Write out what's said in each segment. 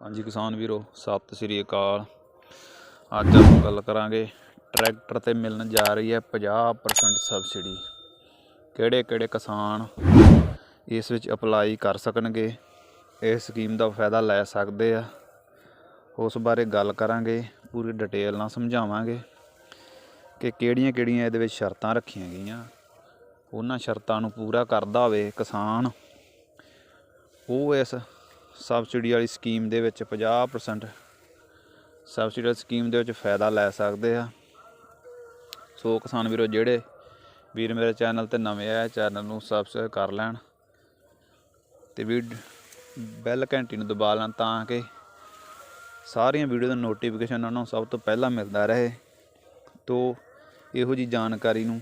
ਹਾਂਜੀ ਕਿਸਾਨ ਵੀਰੋ, ਸਤਿ ਸ੍ਰੀ ਅਕਾਲ। ਅੱਜ ਆਪਾਂ ਗੱਲ ਕਰਾਂਗੇ ਟਰੈਕਟਰ ਤੇ ਮਿਲਣ ਜਾ ਰਹੀ ਹੈ 50% ਸਬਸਿਡੀ। ਕਿਹੜੇ ਕਿਹੜੇ ਕਿਸਾਨ ਇਸ ਵਿੱਚ ਅਪਲਾਈ ਕਰ ਸਕਣਗੇ ਇਸ ਸਕੀਮ ਦਾ ਫਾਇਦਾ ਲੈ ਸਕਦੇ ਆ। ਉਸ ਬਾਰੇ ਗੱਲ ਕਰਾਂਗੇ, ਪੂਰੀ ਡਿਟੇਲ ਨਾਲ ਸਮਝਾਵਾਂਗੇ ਕਿ ਕਿਹੜੀਆਂ ਕਿਹੜੀਆਂ ਇਹਦੇ ਵਿੱਚ ਸ਼ਰਤਾਂ ਰੱਖੀਆਂ ਗਈਆਂ। ਉਹਨਾਂ ਸ਼ਰਤਾਂ ਨੂੰ ਪੂਰਾ ਕਰਦਾ ਹੋਵੇ ਕਿਸਾਨ, ਉਹ ਇਸ ਸਬਸਿਡੀ ਵਾਲੀ ਸਕੀਮ ਦੇ ਵਿੱਚ 50% ਸਬਸਿਡੀ ਵਾਲੀ ਸਕੀਮ ਦੇ ਵਿੱਚ ਫਾਇਦਾ ਲੈ ਸਕਦੇ ਆ। ਸੋ ਕਿਸਾਨ ਵੀਰੋ, ਜਿਹੜੇ ਵੀਰ ਮੇਰੇ ਚੈਨਲ ਤੇ ਨਵੇਂ ਆਏ ਚੈਨਲ ਨੂੰ ਸਬਸਕ੍ਰਾਈਬ ਕਰ ਲੈਣ ਤੇ ਵੀ ਬੈਲ ਘੰਟੀ ਨੂੰ ਦਬਾ ਲੈਣ ਤਾਂ ਕਿ ਸਾਰੀਆਂ ਵੀਡੀਓ ਦਾ ਨੋਟੀਫਿਕੇਸ਼ਨ ਉਹਨਾਂ ਨੂੰ ਸਭ ਤੋਂ ਪਹਿਲਾਂ ਮਿਲਦਾ ਰਹੇ। ਤੋਂ ਇਹੋ ਜੀ ਜਾਣਕਾਰੀ ਨੂੰ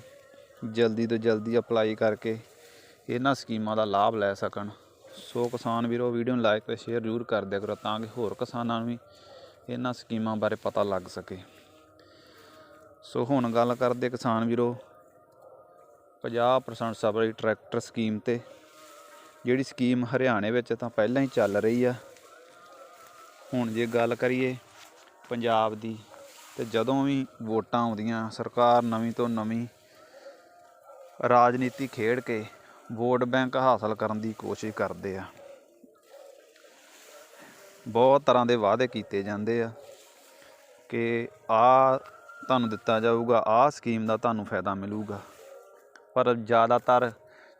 ਜਲਦੀ ਤੋਂ ਜਲਦੀ ਅਪਲਾਈ ਕਰਕੇ ਇਹਨਾਂ ਸਕੀਮਾਂ ਦਾ ਲਾਭ ਲੈ ਸਕਣ। ਸੋ ਕਿਸਾਨ ਵੀਰੋ, ਵੀਡੀਓ ਨੂੰ ਲਾਈਕ ਤੇ ਸ਼ੇਅਰ ਜ਼ਰੂਰ ਕਰ ਦਿਆ ਕਰੋ ਤਾਂ ਕਿ ਹੋਰ ਕਿਸਾਨਾਂ ਨੂੰ ਵੀ ਇਹਨਾਂ ਸਕੀਮਾਂ ਬਾਰੇ ਪਤਾ ਲੱਗ ਸਕੇ। ਸੋ ਹੁਣ ਗੱਲ ਕਰਦੇ ਕਿਸਾਨ ਵੀਰੋ 50% ਸਬਸਿਡੀ ਟਰੈਕਟਰ ਸਕੀਮ ਤੇ। ਜਿਹੜੀ ਸਕੀਮ ਹਰਿਆਣੇ ਵਿੱਚ ਤਾਂ ਪਹਿਲਾਂ ਹੀ ਚੱਲ ਰਹੀ ਆ। ਹੁਣ ਜੇ ਗੱਲ ਕਰੀਏ ਪੰਜਾਬ ਦੀ, ਤੇ ਜਦੋਂ ਵੀ ਵੋਟਾਂ ਆਉਂਦੀਆਂ, ਸਰਕਾਰ ਨਵੀਂ ਤੋਂ ਨਵੀਂ ਰਾਜਨੀਤੀ ਖੇਡ ਕੇ ਵੋਟ ਬੈਂਕ ਹਾਸਲ ਕਰਨ ਦੀ ਕੋਸ਼ਿਸ਼ ਕਰਦੇ ਆ। ਬਹੁਤ ਤਰ੍ਹਾਂ ਦੇ ਵਾਅਦੇ ਕੀਤੇ ਜਾਂਦੇ ਆ ਕਿ ਆ ਤੁਹਾਨੂੰ ਦਿੱਤਾ ਜਾਊਗਾ, ਆ ਸਕੀਮ ਦਾ ਤੁਹਾਨੂੰ ਫਾਇਦਾ ਮਿਲੂਗਾ। ਪਰ ਜ਼ਿਆਦਾਤਰ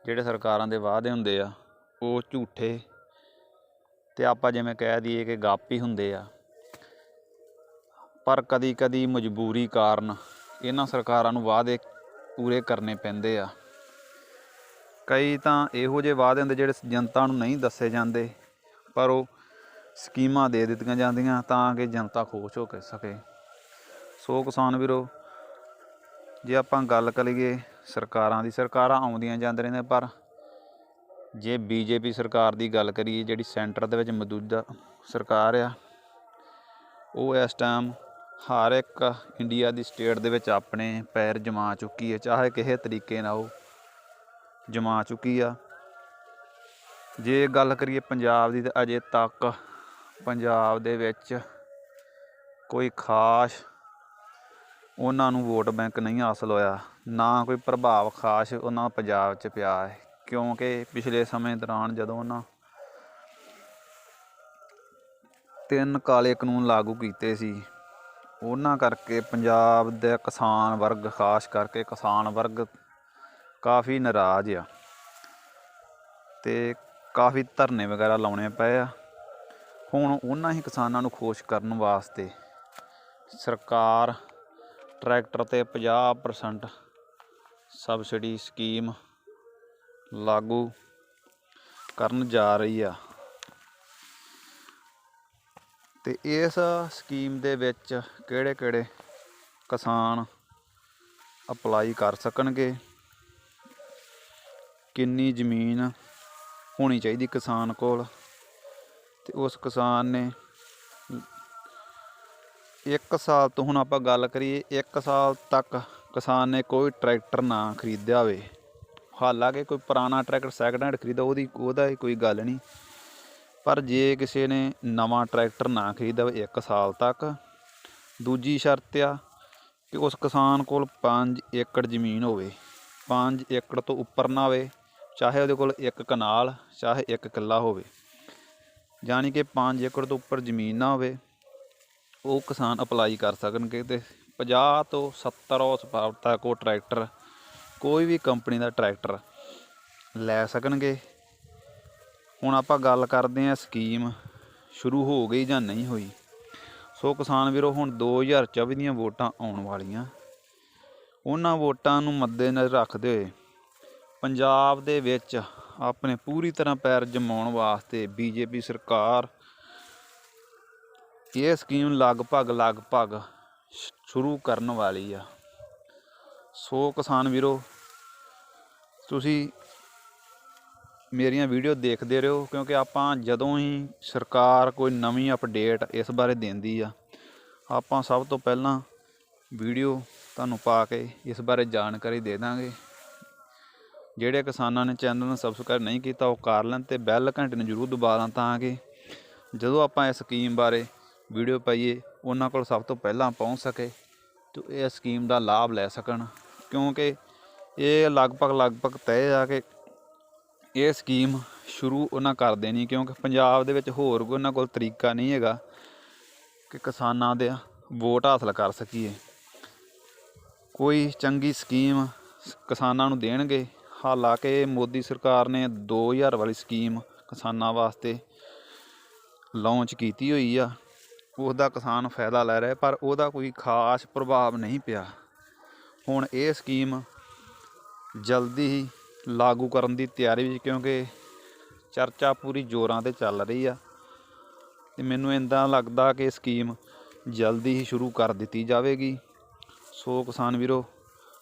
ਜਿਹੜੇ ਸਰਕਾਰਾਂ ਦੇ ਵਾਅਦੇ ਹੁੰਦੇ ਆ, ਉਹ ਝੂਠੇ ਤੇ ਆਪਾਂ ਜਿਵੇਂ ਕਹਿ ਦਈਏ ਕਿ ਗੱਪ ਹੀ ਹੁੰਦੇ ਆ। ਪਰ ਕਦੀ ਕਦੀ ਮਜਬੂਰੀ ਕਾਰਨ ਇਹਨਾਂ ਸਰਕਾਰਾਂ ਨੂੰ ਵਾਅਦੇ ਪੂਰੇ ਕਰਨੇ ਪੈਂਦੇ ਆ। ਕਈ ਤਾਂ ਇਹੋ ਜਿਹੇ ਵਾਅਦੇ ਹੁੰਦੇ ਜਿਹੜੇ ਜਨਤਾ ਨੂੰ ਨਹੀਂ ਦੱਸੇ ਜਾਂਦੇ, ਪਰ ਉਹ ਸਕੀਮਾਂ ਦੇ ਦਿੱਤੀਆਂ ਜਾਂਦੀਆਂ ਤਾਂ ਕਿ ਜਨਤਾ ਖੁਸ਼ ਹੋ ਕੇ ਸਕੇ। ਸੋ ਕਿਸਾਨ ਵੀਰੋ, ਜੇ ਆਪਾਂ ਗੱਲ ਕਰੀਏ ਸਰਕਾਰਾਂ ਦੀ, ਸਰਕਾਰਾਂ ਆਉਂਦੀਆਂ ਜਾਂਦੀਆਂ ਨੇ ਪਰ ਜੇ ਬੀਜੇਪੀ ਸਰਕਾਰ ਦੀ ਗੱਲ ਕਰੀਏ, ਜਿਹੜੀ ਸੈਂਟਰ ਦੇ ਵਿੱਚ ਮੌਜੂਦਾ ਸਰਕਾਰ ਆ, ਉਹ ਇਸ ਟਾਈਮ ਹਰ ਇੱਕ ਇੰਡੀਆ ਦੀ ਸਟੇਟ ਦੇ ਵਿੱਚ ਆਪਣੇ ਪੈਰ ਜਮਾ ਚੁੱਕੀ ਹੈ, ਚਾਹੇ ਕਿਸੇ ਤਰੀਕੇ ਨਾਲ ਉਹ ਜਮਾ ਚੁੱਕੀ ਆ। ਜੇ ਗੱਲ ਕਰੀਏ ਪੰਜਾਬ ਦੀ, ਤਾਂ ਅਜੇ ਤੱਕ ਪੰਜਾਬ ਦੇ ਵਿੱਚ ਕੋਈ ਖਾਸ ਉਹਨਾਂ ਨੂੰ ਵੋਟ ਬੈਂਕ ਨਹੀਂ ਹਾਸਲ ਹੋਇਆ। ਨਾ ਕੋਈ ਪ੍ਰਭਾਵ ਖਾਸ ਉਹਨਾਂ ਪੰਜਾਬ 'ਚ ਪਿਆ ਹੈ। ਕਿਉਂਕਿ ਪਿਛਲੇ ਸਮੇਂ ਦੌਰਾਨ ਜਦੋਂ ਉਹਨਾਂ ਤਿੰਨ ਕਾਲੇ ਕਾਨੂੰਨ ਲਾਗੂ ਕੀਤੇ ਸੀ, ਉਹਨਾਂ ਕਰਕੇ ਪੰਜਾਬ ਦੇ ਕਿਸਾਨ ਵਰਗ, ਖਾਸ ਕਰਕੇ ਕਿਸਾਨ ਵਰਗ ਕਾਫੀ ਨਾਰਾਜ਼ ਆ। ਤੇ ਕਾਫੀ ਧਰਨੇ ਵਗੈਰਾ ਲਾਉਣੇ ਪਏ ਆ। ਹੁਣ ਉਹਨਾਂ ਹੀ ਕਿਸਾਨਾਂ ਨੂੰ ਖੁਸ਼ ਕਰਨ ਵਾਸਤੇ ਸਰਕਾਰ ਟਰੈਕਟਰ ਤੇ 50% ਸਬਸਿਡੀ ਸਕੀਮ ਲਾਗੂ ਕਰਨ ਜਾ ਰਹੀ ਆ। ਤੇ ਇਸ ਸਕੀਮ ਦੇ ਵਿੱਚ ਕਿਹੜੇ ਕਿਹੜੇ ਕਿਸਾਨ ਅਪਲਾਈ ਕਰ ਸਕਣਗੇ? ਕਿੰਨੀ ਜ਼ਮੀਨ ਹੋਣੀ ਚਾਹੀਦੀ ਕਿਸਾਨ ਕੋਲ? ਤੇ ਉਸ ਕਿਸਾਨ ਨੇ ਇੱਕ ਸਾਲ ਤੋਂ ਹੁਣ ਆਪਾਂ ਗੱਲ ਕਰੀਏ, ਇੱਕ ਸਾਲ ਤੱਕ ਕਿਸਾਨ ਨੇ ਕੋਈ ਟਰੈਕਟਰ ਨਾ ਖਰੀਦਿਆ ਹੋਵੇ। ਹਾਲਾਂਕਿ ਕੋਈ ਪੁਰਾਣਾ ਟਰੈਕਟਰ ਸੈਕਿੰਡ ਹੈਂਡ ਖਰੀਦਾ, ਉਹਦੀ, ਉਹਦਾ ਕੋਈ ਗੱਲ ਨਹੀਂ। ਪਰ ਜੇ ਕਿਸੇ ਨੇ ਨਵਾਂ ਟਰੈਕਟਰ ਨਾ ਖਰੀਦਾ ਹੋਵੇ, ਇੱਕ ਸਾਲ ਤੱਕ, ਦੂਜੀ ਸ਼ਰਤ ਆ ਕਿ ਉਸ ਕਿਸਾਨ ਕੋਲ 5 ਏਕੜ ਜ਼ਮੀਨ ਹੋਵੇ 5 ਏਕੜ ਤੋਂ ਉੱਪਰ ਨਾ ਹੋਵੇ। ਚਾਹੇ ਉਹਦੇ ਕੋਲ ਇੱਕ ਕਨਾਲ, ਚਾਹੇ ਇੱਕ ਕਿੱਲਾ ਹੋਵੇ। ਯਾਨੀ ਕਿ 5 ਏਕੜ ਤੋਂ ਉੱਪਰ ਜ਼ਮੀਨ ਨਾ ਹੋਵੇ, ਉਹ ਕਿਸਾਨ ਅਪਲਾਈ ਕਰ ਸਕਣਗੇ ਤੇ 50 ਤੋਂ 70 ਉਸ ਪਾਵਰ ਤੱਕ ਉਹ ਟਰੈਕਟਰ, ਕੋਈ ਵੀ ਕੰਪਨੀ ਦਾ ਟਰੈਕਟਰ ਲੈ ਸਕਣਗੇ। ਹੁਣ ਆਪਾਂ ਗੱਲ ਕਰਦੇ ਹਾਂ ਸਕੀਮ ਸ਼ੁਰੂ ਹੋ ਗਈ ਜਾਂ ਨਹੀਂ ਹੋਈ। ਸੋ ਕਿਸਾਨ ਵੀਰੋ, ਹੁਣ 2024 ਦੀਆਂ ਵੋਟਾਂ ਆਉਣ ਵਾਲੀਆਂ। ਉਹਨਾਂ ਵੋਟਾਂ ਨੂੰ ਮੱਦੇਨਜ਼ਰ ਰੱਖਦੇ ਹੋਏ ਪੰਜਾਬ ਦੇ ਵਿੱਚ ਆਪਣੇ ਪੂਰੀ ਤਰ੍ਹਾਂ ਪੈਰ ਜਮਾਉਣ ਵਾਸਤੇ ਬੀਜੇਪੀ ਸਰਕਾਰ ਇਹ ਸਕੀਮ ਲਗਭਗ ਲਗਭਗ ਸ਼ੁਰੂ ਕਰਨ ਵਾਲੀ ਆ। ਸੋ ਕਿਸਾਨ ਵੀਰੋ, ਤੁਸੀਂ ਮੇਰੀਆਂ ਵੀਡੀਓ ਦੇਖਦੇ ਰਹੋ ਕਿਉਂਕਿ ਆਪਾਂ ਜਦੋਂ ਹੀ ਸਰਕਾਰ ਕੋਈ ਨਵੀਂ ਅਪਡੇਟ ਇਸ ਬਾਰੇ ਦਿੰਦੀ ਆ, ਆਪਾਂ ਸਭ ਤੋਂ ਪਹਿਲਾਂ ਵੀਡੀਓ ਤੁਹਾਨੂੰ ਪਾ ਕੇ ਇਸ ਬਾਰੇ ਜਾਣਕਾਰੀ ਦੇ ਦਾਂਗੇ। ਜਿਹੜੇ ਕਿਸਾਨਾਂ ਨੇ ਚੈਨਲ ਨੂੰ ਸਬਸਕ੍ਰਾਈਬ ਨਹੀਂ ਕੀਤਾ, ਉਹ ਕਰ ਲੈਣ ਤੇ ਬੈਲ ਘੰਟੇ ਨੂੰ ਜ਼ਰੂਰ ਦਬਾ ਲੈਣ ਤਾਂ ਕਿ ਜਦੋਂ ਆਪਾਂ ਇਸ ਸਕੀਮ ਬਾਰੇ ਵੀਡੀਓ ਪਾਈਏ, ਉਹਨਾਂ ਕੋਲ ਸਭ ਤੋਂ ਪਹਿਲਾਂ ਪਹੁੰਚ ਸਕੇ ਤੇ ਇਹ ਸਕੀਮ ਦਾ ਲਾਭ ਲੈ ਸਕਣ। ਕਿਉਂਕਿ ਇਹ ਲਗਭਗ ਲਗਭਗ ਤੈਅ ਆ ਕਿ ਇਹ ਸਕੀਮ ਸ਼ੁਰੂ ਉਹਨਾਂ ਕਰ ਦੇਣੀ ਕਿਉਂਕਿ ਪੰਜਾਬ ਦੇ ਵਿੱਚ ਹੋਰ ਕੋਈ ਉਹਨਾਂ ਕੋਲ ਤਰੀਕਾ ਨਹੀਂ ਹੈਗਾ ਕਿ ਕਿਸਾਨਾਂ ਦੇ ਵੋਟ ਹਾਸਲ ਕਰ ਸਕੀਏ। ਕੋਈ ਚੰਗੀ ਸਕੀਮ ਕਿਸਾਨਾਂ ਨੂੰ ਦੇਣਗੇ ਹਾਲਾਂਕਿ ਮੋਦੀ ਸਰਕਾਰ ਨੇ 2000 ਵਾਲੀ ਸਕੀਮ ਕਿਸਾਨਾਂ ਵਾਸਤੇ ਲਾਂਚ ਕੀਤੀ ਹੋਈ ਆ, ਉਹਦਾ ਕਿਸਾਨ ਫਾਇਦਾ ਲੈ ਰਿਹਾ, ਪਰ ਉਹਦਾ ਕੋਈ ਖਾਸ ਪ੍ਰਭਾਵ ਨਹੀਂ ਪਿਆ। ਹੁਣ ਇਹ ਸਕੀਮ ਜਲਦੀ ਹੀ ਲਾਗੂ ਕਰਨ ਦੀ ਤਿਆਰੀ ਵਿੱਚ, ਕਿਉਂਕਿ ਚਰਚਾ ਪੂਰੀ ਜ਼ੋਰਾਂ ਤੇ ਚੱਲ ਰਹੀ ਆ, ਤੇ ਮੈਨੂੰ ਇੰਦਾਂ ਲੱਗਦਾ ਕਿ ਸਕੀਮ ਜਲਦੀ ਹੀ ਸ਼ੁਰੂ ਕਰ ਦਿੱਤੀ ਜਾਵੇਗੀ। ਸੋ ਕਿਸਾਨ ਵੀਰੋ,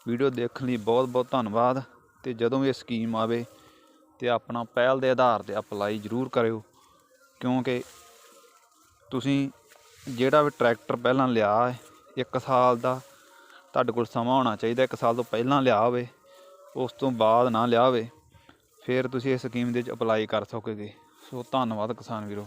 ਵੀਡੀਓ ਦੇਖਣ ਲਈ ਬਹੁਤ ਬਹੁਤ ਧੰਨਵਾਦ। ਤੇ ਜਦੋਂ ਵੀ ਇਹ ਸਕੀਮ ਆਵੇ ਤੇ ਆਪਣਾ ਪਹਿਲ ਦੇ ਆਧਾਰ ਤੇ ਅਪਲਾਈ ਜ਼ਰੂਰ ਕਰਿਓ, ਕਿਉਂਕਿ ਤੁਸੀਂ ਜਿਹੜਾ ਵੀ ਟਰੈਕਟਰ ਪਹਿਲਾਂ ਲਿਆ ਹੈ, ਇੱਕ ਸਾਲ ਦਾ ਤੁਹਾਡੇ ਕੋਲ ਸਮਾਂ ਹੋਣਾ ਚਾਹੀਦਾ, ਇੱਕ ਸਾਲ ਤੋਂ ਪਹਿਲਾਂ ਲਿਆ ਹੋਵੇ, ਉਸ ਤੋਂ ਬਾਅਦ ਨਾ ਲਿਆ ਹੋਵੇ, ਫਿਰ ਤੁਸੀਂ ਇਸ ਸਕੀਮ ਦੇ ਵਿੱਚ ਅਪਲਾਈ ਕਰ ਸਕੋਗੇ। ਸੋ ਧੰਨਵਾਦ ਕਿਸਾਨ ਵੀਰੋ।